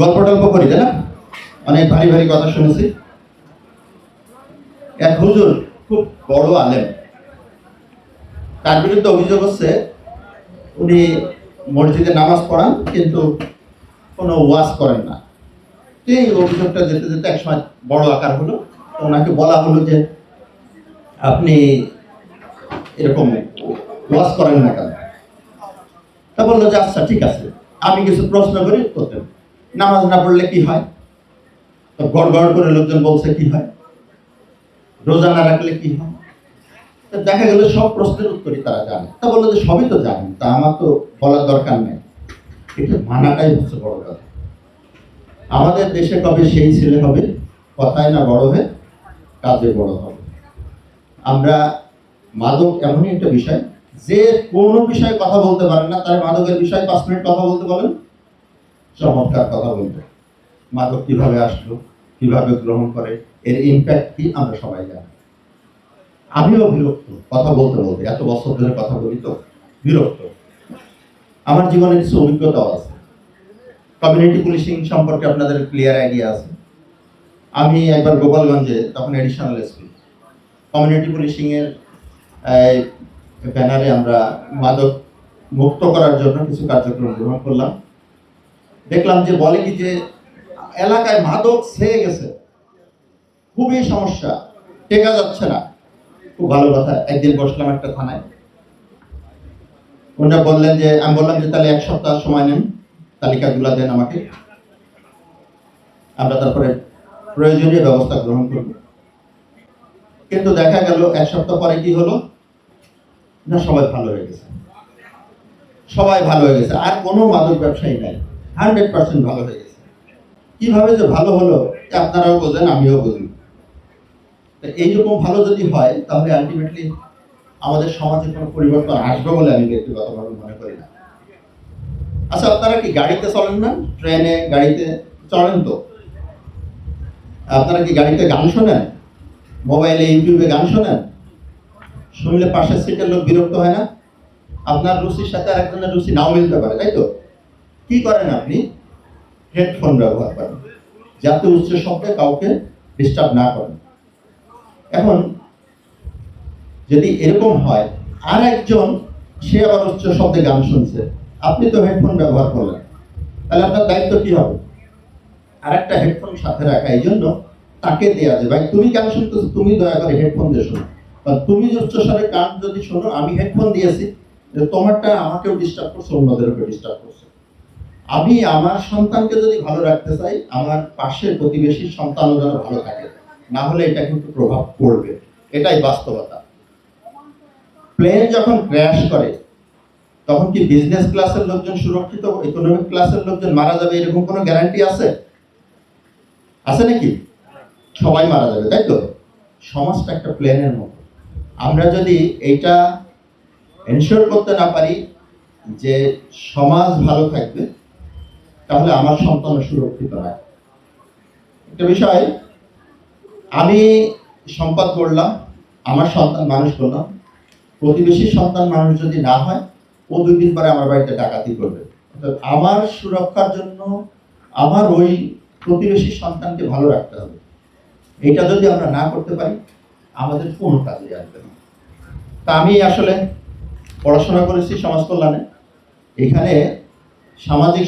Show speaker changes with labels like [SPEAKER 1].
[SPEAKER 1] গল্প টল্প করি, তাই না? অনেক ভারী ভারী কথা শুনেছি। এক হুজুর খুব বড় আলেম। তার বিরুদ্ধে অভিযোগ হচ্ছে, উনি মসজিদে নামাজ পড়ান, কিন্তু কোনো ওয়াজ করেন না। এই অভিযোগটা যেতে যেতে একসময় বড় আকার হলো। ওনাকে বলা হলো যে, আপনি এরকম ওয়াজ করেন না কেন? তা বলল যে আচ্ছা ঠিক আছে। আমি কিছু প্রশ্ন করি দেন নামাজ না পড়লে কি হয়? তো গড় গড় করে লোকজন বলছে, কি হয়? রোজা না রাখলে কি হয়? তো দেখা গেল সব প্রশ্নের উত্তরই তারা জানে। তা বলল যে সবই তো জানেন তা আমার তো বলার দরকার নেই। এটা মানাটাই হচ্ছে বড় কথা। আমাদের দেশে কবে সেই ছেলে হবে? কথায় না বড় হয়ে কাজে বড় হবে। আমরা মাদক এমনই একটা বিষয়, যে কোনো বিষয়ে কথা বলতে পারেন না, তার মাদকের বিষয়ে পাঁচ মিনিট কথা বলতে বলেন। চমৎকার কথা বলবে। মাদক কীভাবে আসলো, কীভাবে গ্রহণ করে, এর ইম্প্যাক্ট কি আমরা সবাই জানি। আমিও বিরক্ত, কথা বলতে বলতে, এত বছর ধরে কথা বলি তো, বিরক্ত। আমার জীবনে কিছু অভিজ্ঞতাও আছে। কমিউনিটি পুলিশিং সম্পর্কে আপনাদের ক্লিয়ার আইডিয়া আছে। আমি একবার গোপালগঞ্জে তখন এডিশনাল এসপি কমিউনিটি পুলিশিংয়ের ব্যানারে আমরা মাদক মুক্ত করার জন্য কিছু কার্যক্রম গ্রহণ করলাম। দেখলাম যে বলে কি যে, এলাকায় মাদক ছেয়ে গেছে। খুবই সমস্যা। টেকা যাচ্ছে না। খুব ভালো কথা। একদিন বসলাম একটা থানায়। ওনারা বললেন যে, আমি বললাম যে, তাহলে এক সপ্তাহ সময় নেন, তালিকাগুলো দেন আমাকে। আমরা তারপরে প্রয়োজনীয় ব্যবস্থা গ্রহণ করব। কিন্তু দেখা গেল, এক সপ্তাহ পরে কি হলো? না, সবাই ভালো হয়ে গেছে। সবাই ভালো হয়ে গেছে। আর কোনো মাদক ব্যবসায়ী নাই। হান্ড্রেড পার্সেন্ট ভালো হয়ে গেছে। কীভাবে যে ভালো হলো আপনারাও বোঝেন, আমিও বুঝি এইরকম ভালো যদি হয়, তাহলে আলটিমেটলি আমাদের সমাজে কোনো পরিবর্তন আসবে বলে আমি ব্যক্তিগতভাবে মনে করি না। আচ্ছা আপনারা কি গাড়িতে চলেন না? ট্রেনে, গাড়িতে চলেন তো। আপনারা কি গাড়িতে গান শোনেন? মোবাইলে, ইউটিউবে গান শোনেন? শুনলে পাশের সিটের লোক বিরক্ত হয় না? আপনার রুচির সাথে আরেকজনের রুচি নাও মিলতে পারে, তাই তো? কি করেন আপনি? হেডফোন ব্যবহার করেন, যাতে উচ্চ শব্দে কাউকে ডিস্টার্ব না করেন। এখন, যদি এরকম হয় আর একজন সে আবার উচ্চ শব্দে গান শুনছে, আপনি তো হেডফোন ব্যবহার করলেন। তাহলে আপনার দায়িত্ব কি হবে? আর একটা হেডফোন সাথে রাখা, এই জন্য তাকে দেওয়া যায় ভাই, তুমি গান শুনতেছো? তুমি দয়া করে হেডফোন দিয়ে শোনো। বা, তুমি যে উচ্চস্বরে গান যদি শোনো, আমি হেডফোন দিয়েছি, তোমারটা আমাকেও ডিস্টার্ব করছে অন্যদেরকে ডিস্টার্ব করছে। আমি আমার সন্তানকে যদি ভালো রাখতে চাই, আমার পাশের প্রতিবেশীর সন্তানও যেন ভালো থাকে। না হলে এটা কিন্তু প্রভাব পড়বে। এটাই বাস্তবতা। প্লেন যখন ক্র্যাশ করে, তখন কি বিজনেস ক্লাসের লোকজন সুরক্ষিত? ইকোনমিক ক্লাসের লোকজন মারা যাবে এরকম কোনো গ্যারান্টি আছে? আছে নাকি? সবাই মারা যাবে, তাই তো? সমাজটা একটা প্লেনের মতো। আমরা যদি এইটা এনশিওর করতে না পারি যে সমাজ ভালো থাকবে তাহলে আমার সন্তানও সুরক্ষিত হয়। একটা বিষয়, আমি সম্পদ করলাম, আমার সন্তান মানুষ করলাম। প্রতিবেশীর সন্তান মানুষ যদি না হয়, ও দুই দিন পরে আমার বাড়িতে ডাকাতি করবে। আমার সুরক্ষার জন্য আমার ওই প্রতিবেশীর সন্তানকে ভালো রাখতে হবে। এটা যদি আমরা না করতে পারি, আমাদের কোনো কাজে আসবে না। তা আমি আসলে পড়াশোনা করেছি সমাজ কল্যাণে। এখানে সামাজিক